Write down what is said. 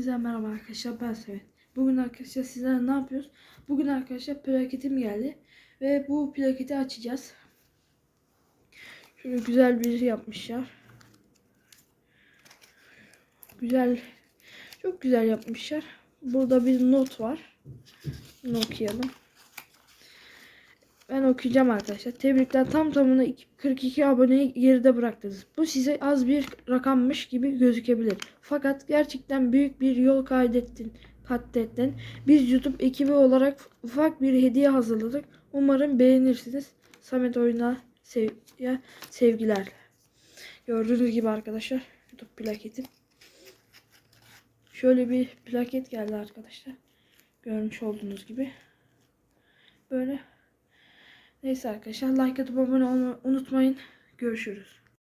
Hepinize merhaba arkadaşlar ben Sevet. Bugün arkadaşlar sizlerle ne yapıyoruz? Bugün arkadaşlar plaketim geldi. Ve bu plaketi açacağız. Şöyle güzel bir şey yapmışlar. Güzel. Çok güzel yapmışlar. Burada bir not var. Bunu okuyalım. Ben okuyacağım arkadaşlar. Tebrikler tam tamına iki- 42 aboneyi geride bıraktınız. Bu size az bir rakammış gibi gözükebilir. Fakat gerçekten büyük bir yol kaydettin. Katlettin. Biz YouTube ekibi olarak ufak bir hediye hazırladık. Umarım beğenirsiniz. Samet Oyun'a sev ya, sevgiler. Gördüğünüz gibi arkadaşlar YouTube plaketim. Şöyle bir plaket geldi arkadaşlar. Görmüş olduğunuz gibi. Böyle Neyse arkadaşlar like atıp abone olmayı unutmayın. Görüşürüz.